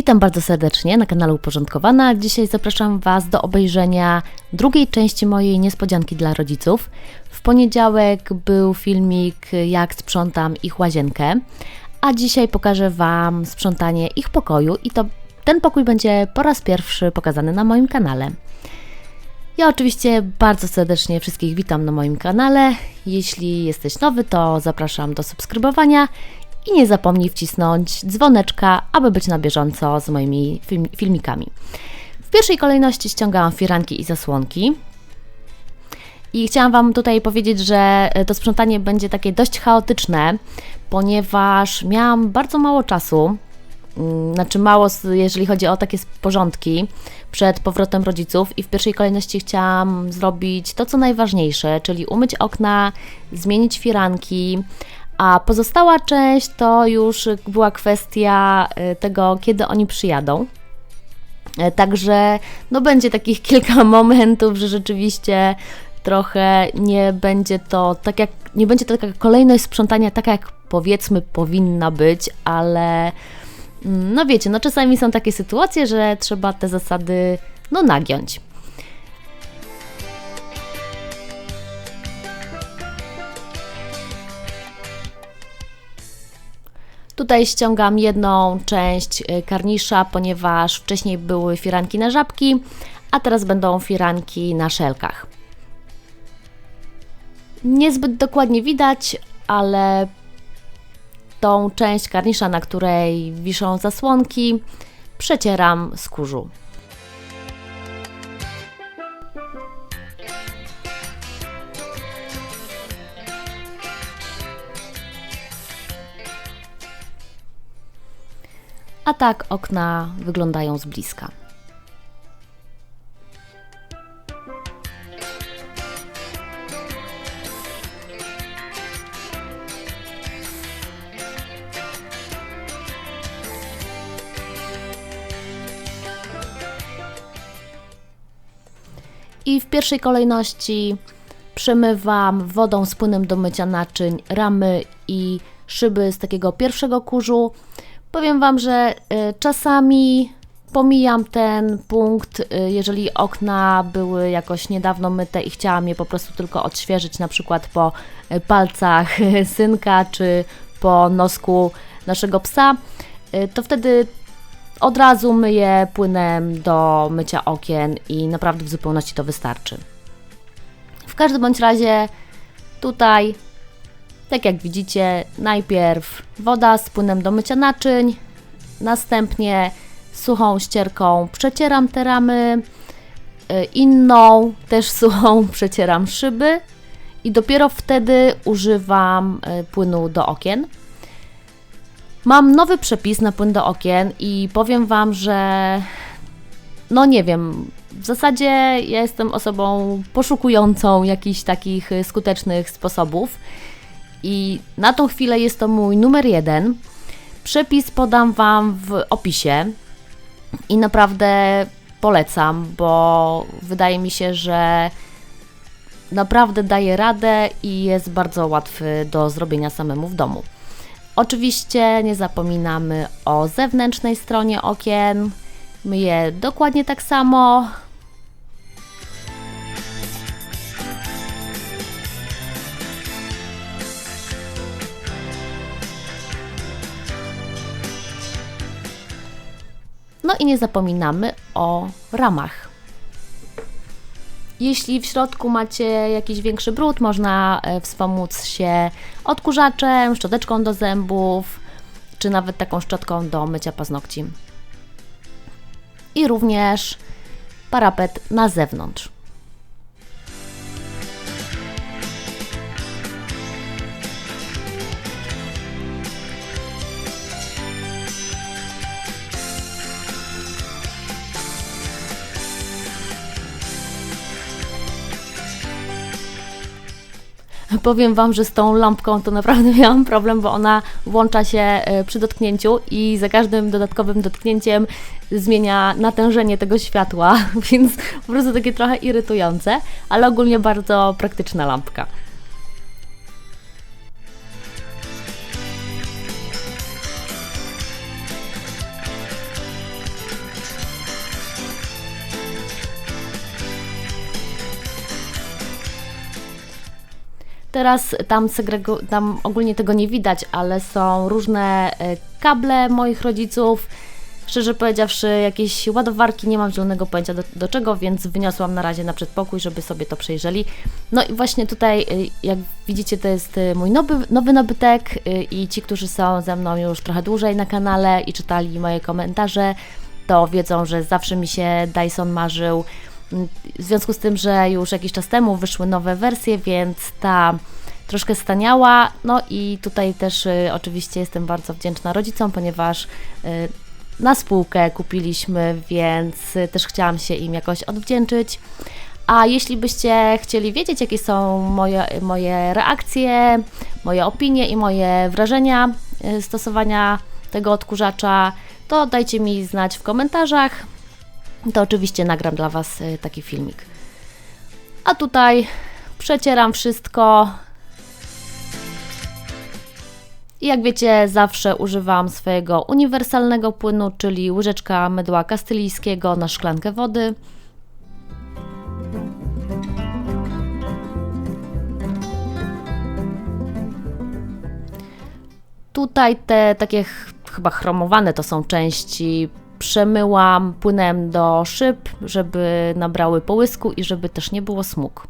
Witam bardzo serdecznie na kanale Uporządkowana. Dzisiaj zapraszam Was do obejrzenia drugiej części mojej niespodzianki dla rodziców. W poniedziałek był filmik jak sprzątam ich łazienkę, a dzisiaj pokażę Wam sprzątanie ich pokoju i to ten pokój będzie po raz pierwszy pokazany na moim kanale. Ja oczywiście bardzo serdecznie wszystkich witam na moim kanale. Jeśli jesteś nowy, to zapraszam do subskrybowania i nie zapomnij wcisnąć dzwoneczka, aby być na bieżąco z moimi film filmikami. W pierwszej kolejności ściągałam firanki i zasłonki. I chciałam Wam tutaj powiedzieć, że to sprzątanie będzie takie dość chaotyczne, ponieważ miałam bardzo mało czasu, mm, znaczy mało, jeżeli chodzi o takie porządki przed powrotem rodziców i w pierwszej kolejności chciałam zrobić to, co najważniejsze, czyli umyć okna, zmienić firanki, a pozostała część to już była kwestia y, tego, kiedy oni przyjadą. E, także no będzie takich kilka momentów, że rzeczywiście trochę nie będzie to tak jak nie będzie to taka kolejność sprzątania taka jak powiedzmy powinna być, ale mm, no wiecie, no czasami są takie sytuacje, że trzeba te zasady no nagiąć. Tutaj ściągam jedną część y, karnisza, ponieważ wcześniej były firanki na żabki, a teraz będą firanki na szelkach. Niezbyt dokładnie widać, ale tą część karnisza, na której wiszą zasłonki, przecieram z a tak okna wyglądają z bliska. I w pierwszej kolejności przemywam wodą z płynem do mycia naczyń ramy i szyby z takiego pierwszego kurzu. Powiem Wam, że y, czasami pomijam ten punkt, y, jeżeli okna były jakoś niedawno myte i chciałam je po prostu tylko odświeżyć, na przykład po y, palcach synka czy po nosku naszego psa, to wtedy od razu myję płynem do mycia okien i naprawdę w zupełności to wystarczy. W każdym bądź razie tutaj tak jak widzicie, najpierw woda z płynem do mycia naczyń, następnie suchą ścierką przecieram te ramy, y, inną też suchą przecieram szyby i dopiero wtedy używam y, płynu do okien. Mam nowy przepis na płyn do okien i powiem Wam, że no nie wiem, w zasadzie ja jestem osobą poszukującą jakichś takich y, skutecznych sposobów i na tą chwilę jest to mój numer jeden. Przepis podam Wam w opisie i naprawdę polecam, bo wydaje mi się, że naprawdę daje radę i jest bardzo łatwy do zrobienia samemu w domu. Oczywiście nie zapominamy o zewnętrznej stronie okien. Myję dokładnie tak samo. No i nie zapominamy o ramach. Jeśli w środku macie jakiś większy brud, można e, wspomóc się odkurzaczem, szczoteczką do zębów, czy nawet taką szczotką do mycia paznokci. I również parapet na zewnątrz. Powiem Wam, że z tą lampką to naprawdę miałam problem, bo ona włącza się e, przy dotknięciu i za każdym dodatkowym dotknięciem zmienia natężenie tego światła, więc po prostu takie trochę irytujące, ale ogólnie bardzo praktyczna lampka. Teraz tam, segregu- tam ogólnie tego nie widać, ale są różne e, kable moich rodziców. Szczerze powiedziawszy, jakieś ładowarki, nie mam zielonego pojęcia do, do czego, więc wyniosłam na razie na przedpokój, żeby sobie to przejrzeli. No i właśnie tutaj, y, jak widzicie, to jest y, mój nowy, nowy nabytek i ci, którzy są ze mną już trochę dłużej na kanale i czytali moje komentarze, to wiedzą, że zawsze mi się Dyson marzył. W związku z tym, że już jakiś czas temu wyszły nowe wersje, więc ta troszkę staniała. No i tutaj też y, oczywiście jestem bardzo wdzięczna rodzicom, ponieważ y, na spółkę kupiliśmy, więc y, też chciałam się im jakoś odwdzięczyć. A jeśli byście chcieli wiedzieć, jakie są moje, moje reakcje, moje opinie i moje wrażenia y, stosowania tego odkurzacza, to dajcie mi znać w komentarzach. To oczywiście nagram dla Was y, taki filmik. A tutaj przecieram wszystko. I jak wiecie, zawsze używam swojego uniwersalnego płynu, czyli łyżeczka mydła kastylijskiego na szklankę wody. Tutaj te takie ch- chyba chromowane to są części. Przemyłam płynem do szyb, żeby nabrały połysku i żeby też nie było smug.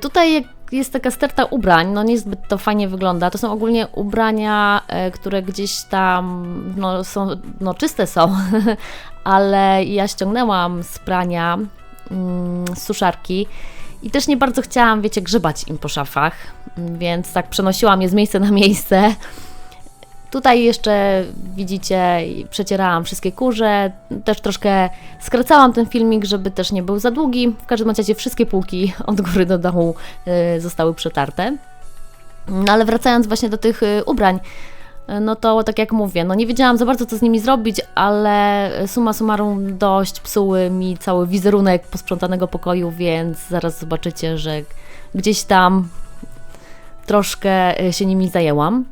Tutaj jest taka sterta ubrań, no niezbyt to fajnie wygląda. To są ogólnie ubrania, e, które gdzieś tam no, są, no czyste są, ale ja ściągnęłam z prania mm, suszarki I też nie bardzo chciałam, wiecie, grzebać im po szafach, więc tak przenosiłam je z miejsca na miejsce. Tutaj jeszcze widzicie, przecierałam wszystkie kurze, też troszkę skracałam ten filmik, żeby też nie był za długi. W każdym razie wszystkie półki od góry do dołu y, zostały przetarte. No ale wracając właśnie do tych y, ubrań, no to tak jak mówię, no nie wiedziałam za bardzo co z nimi zrobić, ale suma summarum dość psuły mi cały wizerunek posprzątanego pokoju, więc zaraz zobaczycie, że gdzieś tam troszkę y, się nimi zajęłam.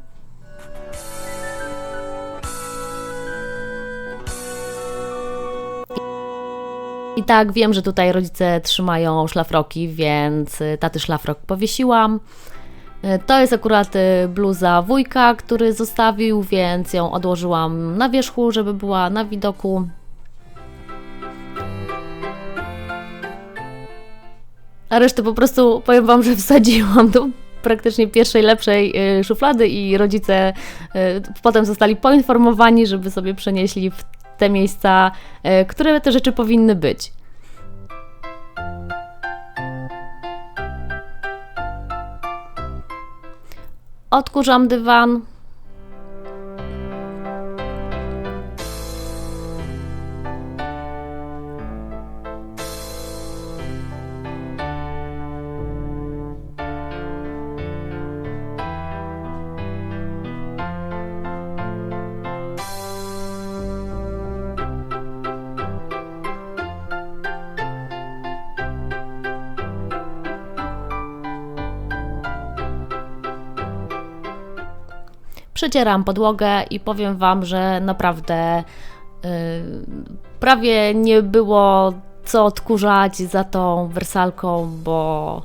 I tak wiem, że tutaj rodzice trzymają szlafroki, więc y, taty szlafrok powiesiłam. Y, to jest akurat y, bluza wujka, który zostawił, więc ją odłożyłam na wierzchu, żeby była na widoku. A resztę po prostu powiem Wam, że wsadziłam do praktycznie pierwszej lepszej szuflady i rodzice potem zostali poinformowani, żeby sobie przenieśli w te miejsca, e, które te rzeczy powinny być. Odkurzam dywan, Przecieram podłogę i powiem Wam, że naprawdę yy, prawie nie było co odkurzać za tą wersalką, bo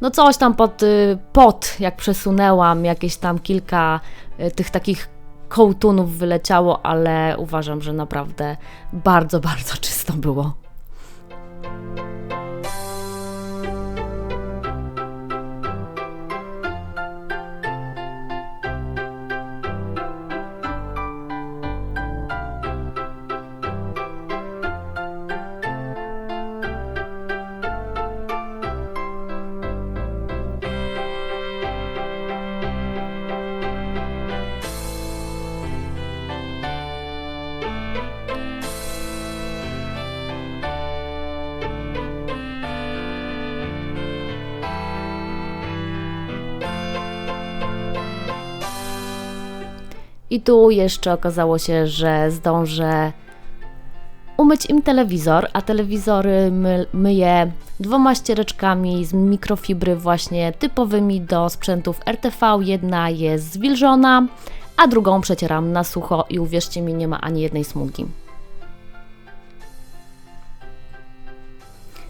no coś tam pod, y, pod jak przesunęłam, jakieś tam kilka y, tych takich kołtunów wyleciało, ale uważam, że naprawdę bardzo, bardzo czysto było. I tu jeszcze okazało się, że zdążę umyć im telewizor, a telewizory my, myję dwoma ściereczkami z mikrofibry właśnie typowymi do sprzętów RTV. Jedna jest zwilżona, a drugą przecieram na sucho i uwierzcie mi, nie ma ani jednej smugi.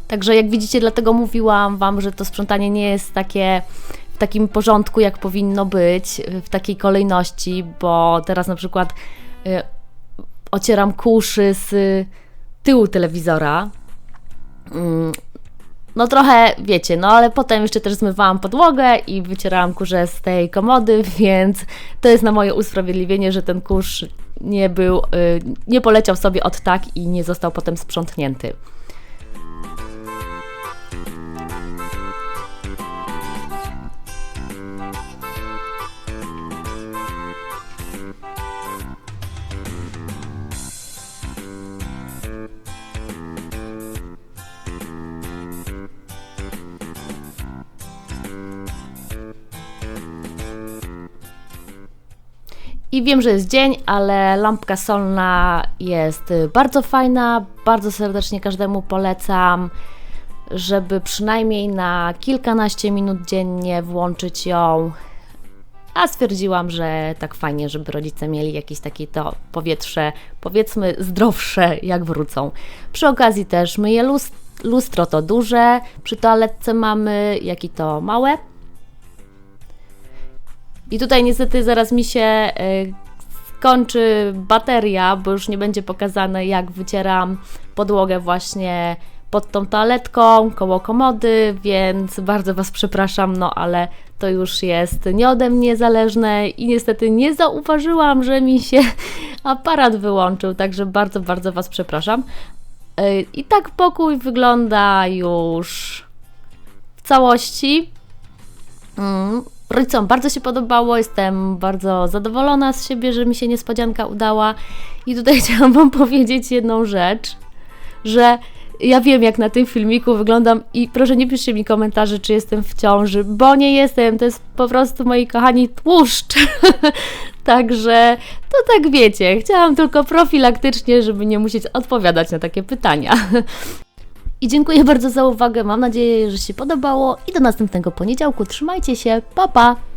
Także jak widzicie, dlatego mówiłam Wam, że to sprzątanie nie jest takie w takim porządku, jak powinno być, w takiej kolejności, bo teraz na przykład y, ocieram kuszy z tyłu telewizora. Mm, no trochę, wiecie, no ale potem jeszcze też zmywałam podłogę i wycierałam kurze z tej komody, więc to jest na moje usprawiedliwienie, że ten kurz nie był, y, nie poleciał sobie od tak i nie został potem sprzątnięty. I wiem, że jest dzień, ale lampka solna jest bardzo fajna. Bardzo serdecznie każdemu polecam, żeby przynajmniej na kilkanaście minut dziennie włączyć ją. A stwierdziłam, że tak fajnie, żeby rodzice mieli jakieś takie to powietrze, powiedzmy zdrowsze, jak wrócą. Przy okazji też myję lustro, to duże, przy toaletce mamy, jak i to małe. I tutaj niestety zaraz mi się e, skończy bateria, bo już nie będzie pokazane jak wycieram podłogę właśnie pod tą toaletką, koło komody, więc bardzo Was przepraszam, no ale to już jest nie ode mnie zależne i niestety nie zauważyłam, że mi się aparat wyłączył, także bardzo, bardzo Was przepraszam. E, I tak pokój wygląda już całości. Mm, Rodzicom bardzo się podobało, jestem bardzo zadowolona z siebie, że mi się niespodzianka udała. I tutaj chciałam Wam powiedzieć jedną rzecz, że ja wiem, jak na tym filmiku wyglądam i proszę nie piszcie mi komentarzy, czy jestem w ciąży, bo nie jestem, to jest po prostu, moi kochani, tłuszcz. Także to tak wiecie, chciałam tylko profilaktycznie, żeby nie musieć odpowiadać na takie pytania. I dziękuję bardzo za uwagę. Mam nadzieję, że się podobało. I do następnego poniedziałku. Trzymajcie się. Pa pa!